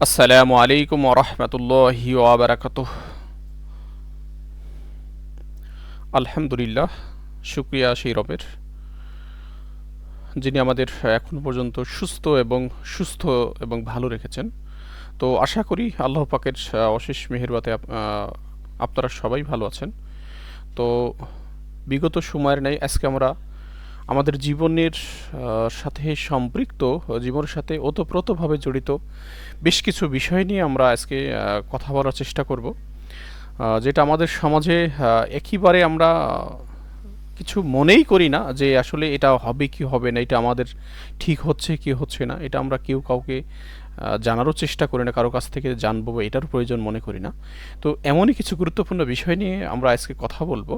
আসসালামু আলাইকুম ওরহমতুল্লাহি ওবরাকাত আলহামদুলিল্লাহ, শুক্রিয়া সেই রবের, যিনি আমাদের এখন পর্যন্ত সুস্থ এবং সুস্থ এবং ভালো রেখেছেন। তো আশা করি আল্লাহ পাকের অশেষ মেহেরবাতে আপ- আপনারা সবাই ভালো আছেন। তো বিগত সময়ের নেই আজকে আমরা আমাদের জীবনের সাথে সম্পৃক্ত জীবনের সাথে ওতপ্রোতভাবে জড়িত বেশ কিছু বিষয় নিয়ে আমরা আজকে কথা বলার চেষ্টা করব। যেটা আমাদের সমাজে একইবারে আমরা কিছু মনেই করি না যে আসলে এটা হবে কি হবে না, এটা আমাদের ঠিক হচ্ছে কি হচ্ছে না, এটা আমরা কেউ কাউকে জানারও চেষ্টা করি না, কারও কাছ থেকে জানব বা এটার প্রয়োজন মনে করি না। তো এমনই কিছু গুরুত্বপূর্ণ বিষয় নিয়ে আমরা আজকে কথা বলব।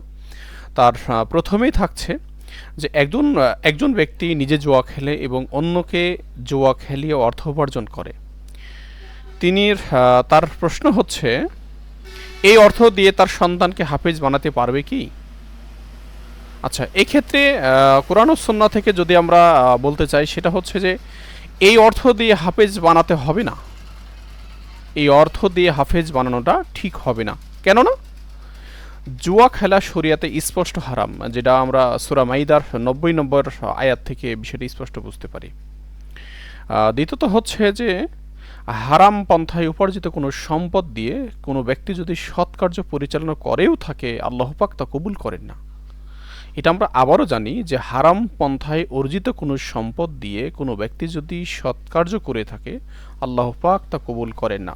তার প্রথমেই থাকছে যে একজন একজন ব্যক্তি নিজে জুয়া খেলে এবং অন্যকে জুয়া খেলিয়ে অর্থ উপার্জন করে। তিনি তার প্রশ্ন হচ্ছে, এই অর্থ দিয়ে তার সন্তানকে হাফেজ বানাতে পারবে কি? আচ্ছা এক্ষেত্রে কোরআন ও সুন্নাহ থেকে যদি আমরা বলতে চাই, সেটা হচ্ছে যে, এই অর্থ দিয়ে হাফেজ বানাতে হবে না। এই অর্থ দিয়ে হাফেজ বানানোটা ঠিক হবে না। কেননা জুয়া খেলা শরিয়াতে স্পষ্ট হারাম, যেটা আমরা সুরা মাইদার নব্বই নম্বর আয়াত থেকে বিষয়টি স্পষ্ট বুঝতে পারি। দ্বিতীয়ত হচ্ছে যে, হারাম পন্থায় উপার্জিত কোনো সম্পদ দিয়ে কোনো ব্যক্তি যদি সৎকার্য পরিচালনা করেও থাকে, আল্লাহ পাক তা কবুল করেন না। এটা আমরা আবারও জানি যে, হারাম পন্থায় অর্জিত কোনো সম্পদ দিয়ে কোনো ব্যক্তি যদি সৎকার্য করে থাকে, আল্লাহ পাক তা কবুল করেন না।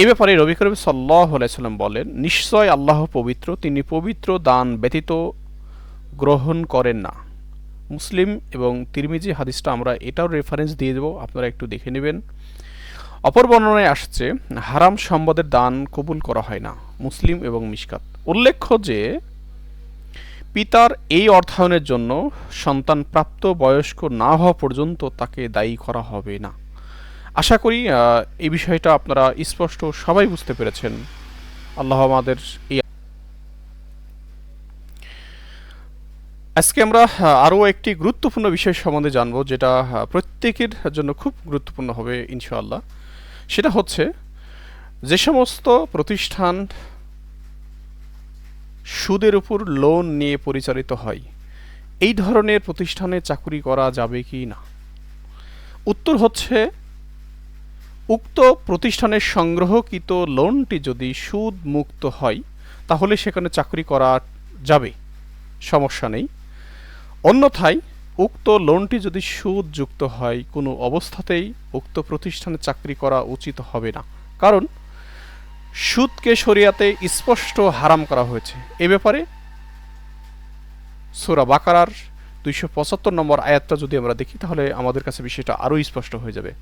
এ ব্যাপারে রবি করিম সাল্লাহ আলাইসাল্লাম বলেন, নিশ্চয় আল্লাহ পবিত্র, তিনি পবিত্র দান ব্যতীত গ্রহণ করেন না। মুসলিম এবং তিরমিজি হাদিসটা আমরা এটাও রেফারেন্স দিয়ে দেবো, আপনারা একটু দেখে নেবেন। অপর বর্ণনায় আসছে, হারাম সম্পদের দান কবুল করা হয় না, মুসলিম এবং মিশকাত। উল্লেখ্য যে, পিতার এই অর্থায়নের জন্য সন্তান প্রাপ্ত বয়স্ক না হওয়া পর্যন্ত তাকে দায়ী করা হবে না। আশা করি এই বিষয়টা আপনারা স্পষ্ট সবাই বুঝতে পেরেছেন। আল্লাহ আমাদের এই আজকে আমরা আরও একটি গুরুত্বপূর্ণ বিষয় সম্বন্ধে জানব, যেটা প্রত্যেকের জন্য খুব গুরুত্বপূর্ণ হবে, ইনশাআল্লাহ। সেটা হচ্ছে, যে সমস্ত প্রতিষ্ঠান সুদের উপর লোন নিয়ে পরিচালিত হয়, এই ধরনের প্রতিষ্ঠানে চাকরি করা যাবে কি না? উত্তর হচ্ছে উক্ত প্রতিষ্ঠানের সংগ্রহকৃত লোনটি যদি সুদ মুক্ত হয়, তাহলে সেখানে চাকরি করা যাবে। সমস্যা নেই। অন্যথায়, উক্ত লোনটি যদি সুদ যুক্ত হয়, কোনো অবস্থাতেই উক্ত প্রতিষ্ঠানে চাকরি করা উচিত হবে না। কারণ, সুদকে শরিয়াতে স্পষ্ট হারাম করা হয়েছে। এ ব্যাপারে সুরা বাকারার দুইশো পঁচাত্তর নম্বর আয়াতটা যদি আমরা দেখি, তাহলে আমাদের কাছে বিষয়টা আরও স্পষ্ট হয়ে যাবে।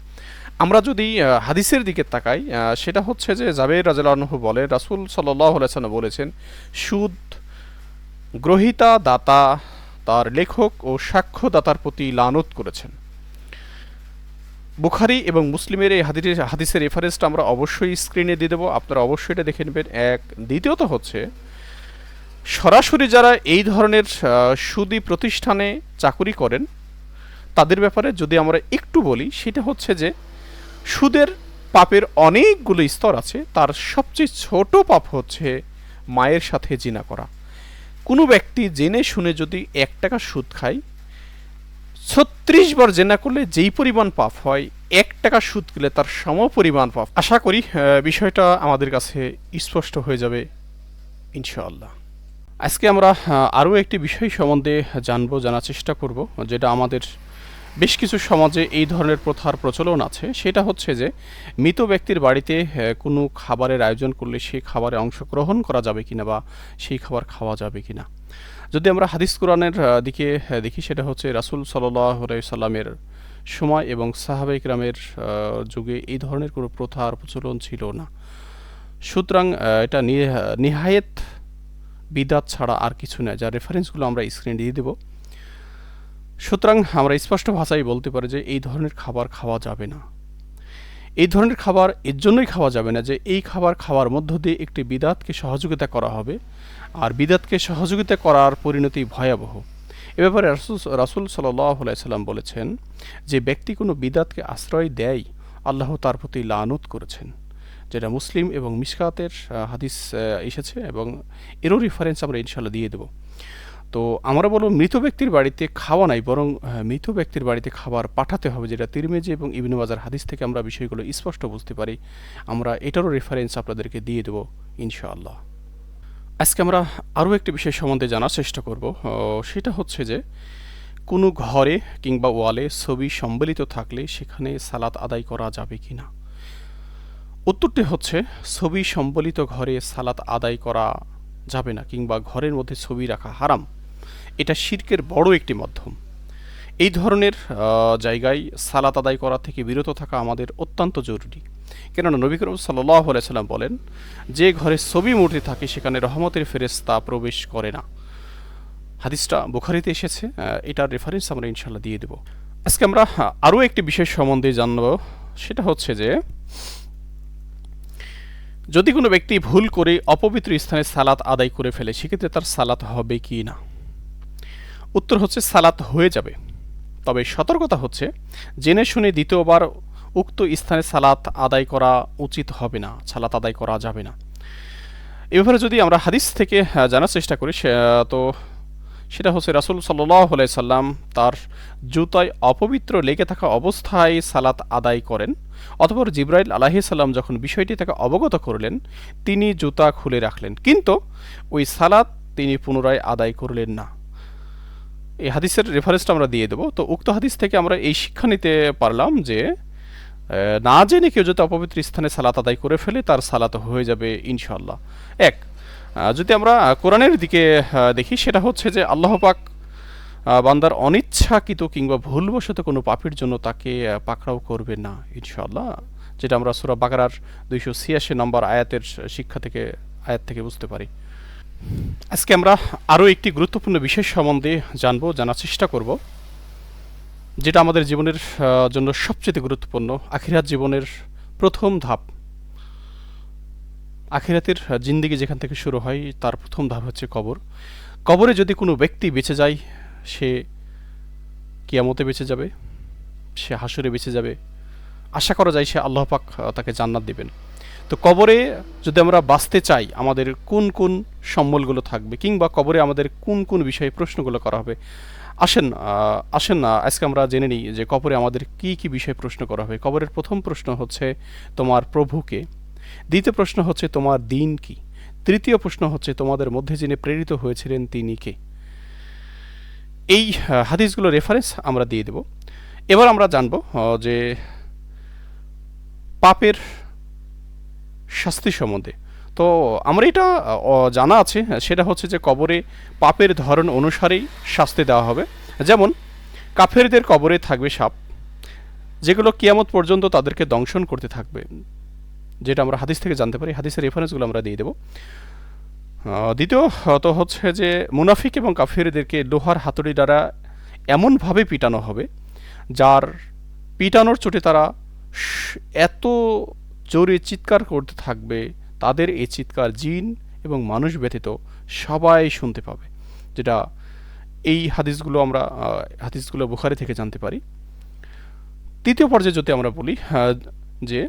আমরা যদি হাদিসের দিকে তাকাই সেটা হচ্ছে যে জাবের রাজু বলে, রাসুল সাল্লাহ বলেছেন, সুদ গ্রহিতা দাতা তার লেখক ও সাক্ষ্যদাতার প্রতি লানত করেছেন। বুখারি এবং মুসলিমের এই হাদিসের হাদিসের রেফারেন্সটা আমরা অবশ্যই স্ক্রিনে দিয়ে দেবো। আপনারা অবশ্যই এটা দেখে নেবেন। এক, দ্বিতীয়ত হচ্ছে সরাসরি যারা এই ধরনের সুদি প্রতিষ্ঠানে চাকুরি করেন, তাদের ব্যাপারে যদি আমরা একটু বলি, সেটা হচ্ছে যে সুদের পাপের অনেকগুলো স্তর আছে। তার সবচেয়ে ছোট পাপ হচ্ছে মায়ের সাথে জিনা করা। কোনো ব্যক্তি জেনে শুনে যদি এক টাকা সুদ খায়, ছত্রিশ বার জেনা করলে যেই পরিমাণ পাপ হয়, এক টাকা সুদ গেলে তার সম পরিমাণ পাপ। আশা করি বিষয়টা আমাদের কাছে স্পষ্ট হয়ে যাবে, ইনশাআল্লাহ। আজকে আমরা আরও একটি বিষয় সম্বন্ধে জানব, জানার চেষ্টা করব, যেটা আমাদের বেশ কিছু সমাজে এই ধরনের প্রথার প্রচলন আছে। সেটা হচ্ছে যে, মৃত ব্যক্তির বাড়িতে কোনো খাবারের আয়োজন করলে সেই খাবারে অংশগ্রহণ করা যাবে কিনা বা সেই খাবার খাওয়া যাবে কিনা। যদি আমরা হাদিস কোরআনের দিকে দেখি, সেটা হচ্ছে রাসুল সাল্লাহ সাল্লামের সময় এবং সাহাবাইক রামের যুগে এই ধরনের কোনো প্রথার প্রচলন ছিল না। সুতরাং এটা নিহায়েত বিদাত ছাড়া আর কিছু নয় যার রেফারেন্সগুলো আমরা স্ক্রিনে দিয়ে দেব। সুতরাং আমরা স্পষ্ট ভাষায় বলতে পারি যে এই ধরনের খাবার খাওয়া যাবে না। এই ধরনের খাবার এর জন্যই খাওয়া যাবে না যে এই খাবার খাওয়ার মধ্য দিয়ে একটি বিদাতকে সহযোগিতা করা হবে, আর বিদাতকে সহযোগিতা করার পরিণতি ভয়াবহ। এ ব্যাপারে রাসুল রাসুল সাল্লাহ সাল্লাম বলেছেন যে ব্যক্তি কোনো বিদাতকে আশ্রয় দেয়, আল্লাহ তার প্রতি লানত করেছেন। যেটা মুসলিম এবং মিসকাতের হাদিস এসেছে এবং এরও রেফারেন্স আমরা ইনশাল্লাহ দিয়ে দেবো। তো আমরা বলব মৃত ব্যক্তির বাড়িতে খাওয়া নাই, বরং মৃত ব্যক্তির বাড়িতে খাবার পাঠাতে হবে, যেটা তিরমেজি এবং ইবনু বাজার হাদিস থেকে আমরা বিষয়গুলো স্পষ্ট বুঝতে পারি। আমরা এটারও রেফারেন্স আপনাদেরকে দিয়ে দেবো ইনশাআল্লাহ। আজকে আমরা আরও একটি বিষয় সম্বন্ধে জানার চেষ্টা করব। সেটা হচ্ছে যে, কোনো ঘরে কিংবা ওয়ালে ছবি সম্বলিত থাকলে সেখানে সালাত আদায় করা যাবে কি না উত্তরটি হচ্ছে, ছবি সম্বলিত ঘরে সালাত আদায় করা যাবে না কিংবা ঘরের মধ্যে ছবি রাখা হারাম। এটা শির্কের বড় একটি মাধ্যম। এই ধরনের জায়গায় সালাত আদায় করা থেকে বিরত থাকা আমাদের অত্যন্ত জরুরি। কেননা নবী করিম সাল্লাহ সাল্লাম বলেন, যে ঘরে ছবি মূর্তি থাকে সেখানে রহমতের ফেরেস্তা প্রবেশ করে না। হাদিসটা বুখারিতে এসেছে এটার রেফারেন্স আমরা ইনশাল্লাহ দিয়ে দেব। আজকে আমরা আরও একটি বিষয় সম্বন্ধে জানব, সেটা হচ্ছে যে যদি কোনো ব্যক্তি ভুল করে অপবিত্র স্থানে সালাত আদায় করে ফেলে, সেক্ষেত্রে তার সালাত হবে কি না? উত্তর হচ্ছে, সালাত হয়ে যাবে। তবে সতর্কতা হচ্ছে, জেনে শুনে দ্বিতীয়বার উক্ত স্থানে সালাত আদায় করা উচিত হবে না, সালাত আদায় করা যাবে না। এ ব্যাপারে যদি আমরা হাদিস থেকে জানার চেষ্টা করি তো সেটা হচ্ছে রাসুল সাল্লাহ সাল্লাম তার জুতায় অপবিত্র লেগে থাকা অবস্থায় সালাত আদায় করেন, অতপর জিব্রাইল আলাহি সাল্লাম যখন বিষয়টি তাকে অবগত করলেন, তিনি জুতা খুলে রাখলেন। কিন্তু ওই সালাত তিনি পুনরায় আদায় করলেন না। এই হাদিসের রেফারেন্সটা আমরা দিয়ে দেবো। তো উক্ত হাদিস থেকে আমরা এই শিক্ষা নিতে পারলাম যে না জেনে কেউ যদি অপবিত্র স্থানে সালাত আদায় করে ফেলে, তার সালাত হয়ে যাবে ইনশাল্লাহ এক যদি আমরা কোরআনের দিকে দেখি, সেটা হচ্ছে যে আল্লাহ পাক বান্দার অনিচ্ছাকৃত কিংবা ভুলবশত কোনো পাপির জন্য তাকে পাকড়াও করবে না ইনশাল্লাহ যেটা আমরা সুরা বাকারার দুইশো ছিয়াশি নম্বর আয়াতের শিক্ষা থেকে, আয়াত থেকে বুঝতে পারি। আজকে আমরা আরও একটি গুরুত্বপূর্ণ বিষয় সম্বন্ধে জানব, জানার চেষ্টা করব, যেটা আমাদের জীবনের জন্য সবচেয়ে গুরুত্বপূর্ণ, আখিরাত জীবনের প্রথম ধাপ। আখিরাতের জিন্দিগি যেখান থেকে শুরু হয়, তার প্রথম ধাপ হচ্ছে কবর। কবরে যদি কোনো ব্যক্তি বেঁচে যায়, সে কিয়ামতে বেঁচে যাবে, সে হাসুরে বেঁচে যাবে। আশা করা যায় সে আল্লাহ পাক তাকে জান্নাত দিবেন। তো কবরে যদি আমরা বাঁচতে চাই, আমাদের কোন কোন সম্বলগুলো থাকবে, কিংবা কবরে আমাদের কোন কোন বিষয়ে প্রশ্নগুলো করা হবে? আসেন আসেন না, আজকে আমরা জেনে নিই যে কবরে আমাদের কি কি বিষয়ে প্রশ্ন করা হবে। কবরের প্রথম প্রশ্ন হচ্ছে, তোমার প্রভুকে। দ্বিতীয় প্রশ্ন হচ্ছে, তোমার দিন কি? তৃতীয় প্রশ্ন হচ্ছে, তোমাদের মধ্যে যিনি প্রেরিত হয়েছিলেন, তিনি কে? এই হাদিসগুলো রেফারেন্স আমরা দিয়ে দেব। এবার আমরা জানব যে পাপের শাস্তি সম্বন্ধে। তো আমার এটা জানা আছে, সেটা হচ্ছে যে কবরে পাপের ধরন অনুসারেই শাস্তি দেওয়া হবে। যেমন, কাফেরদের কবরে থাকবে সাপ, যেগুলো কিয়ামত পর্যন্ত তাদেরকে দংশন করতে থাকবে। যেটা আমরা হাদিস থেকে জানতে পারি হাদিসের রেফারেন্সগুলো আমরা দিয়ে দেবো। আহ, দ্বিতীয় আহ, হচ্ছে যে মুনাফিক এবং কাফেরদেরকে লোহার হাতুড়ি দ্বারা এমনভাবে পিটানো হবে যার পিটানোর চোটে তারা এত জোরে চিৎকার করতে থাকবে তাদের এই চিৎকার জিন এবং মানুষ ব্যতীত সবাই শুনতে পাবে। যেটা এই হাদিসগুলো আমরা হাদিসগুলো বুখারি থেকে জানতে পারি। তৃতীয় পর্যায়ে যদি আমরা বলি যে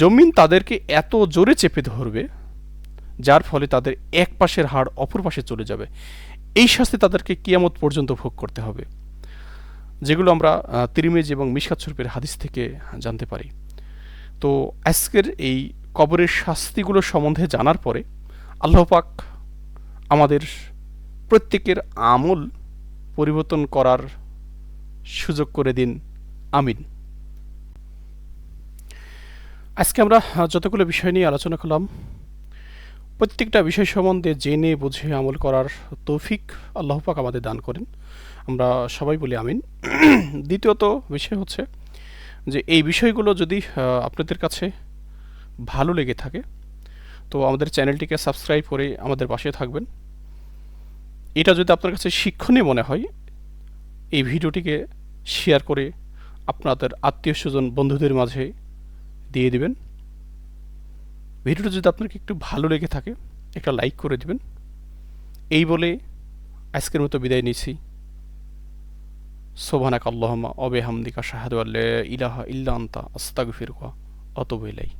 জমিন তাদেরকে এত জোরে চেপে ধরবে, যার ফলে তাদের এক পাশের হাড় অপর পাশে চলে যাবে। এই শাস্তি তাদেরকে কিয়ামত পর্যন্ত ভোগ করতে হবে, যেগুলো আমরা তিরিমেজ এবং মিশকাত শরীফের হাদিস থেকে জানতে পারি। তো আজকের এই কবরের শাস্তিগুলো সম্বন্ধে জানার পরে আল্লাহ পাক আমাদের প্রত্যেকের আমল পরিবর্তন করার সুযোগ করে দিন। আমিন। আজকে আমরা যতগুলো বিষয় নিয়ে আলোচনা করলাম, প্রত্যেকটা বিষয় সম্বন্ধে জেনে, বুঝে, আমল করার তৌফিক আল্লাহ পাক আমাদের দান করেন। আমরা সবাই বলি আমিন। দ্বিতীয়ত বিষয় হচ্ছে যে, এই বিষয়গুলো যদি আপনাদের কাছে ভালো লেগে থাকে, তো আমাদের চ্যানেলটিকে সাবস্ক্রাইব করে আমাদের পাশে থাকবেন। এটা যদি আপনার কাছে শিক্ষণীয় মনে হয়, এই ভিডিওটিকে শেয়ার করে আপনাদের আত্মীয় স্বজন, বন্ধুদের মাঝে দিয়ে দিবেন। ভিডিওটা যদি আপনাকে একটু ভালো লেগে থাকে, একটা লাইক করে দিবেন। এই বলে আজকের মতো বিদায় নিয়েছি সোভানাক আল্লাহমা অবে হামদিকা শাহাদু আল্লাহ ইলাহা ইল্লা আন্তা, আস্তাগফিরুকা অতবু ইলাই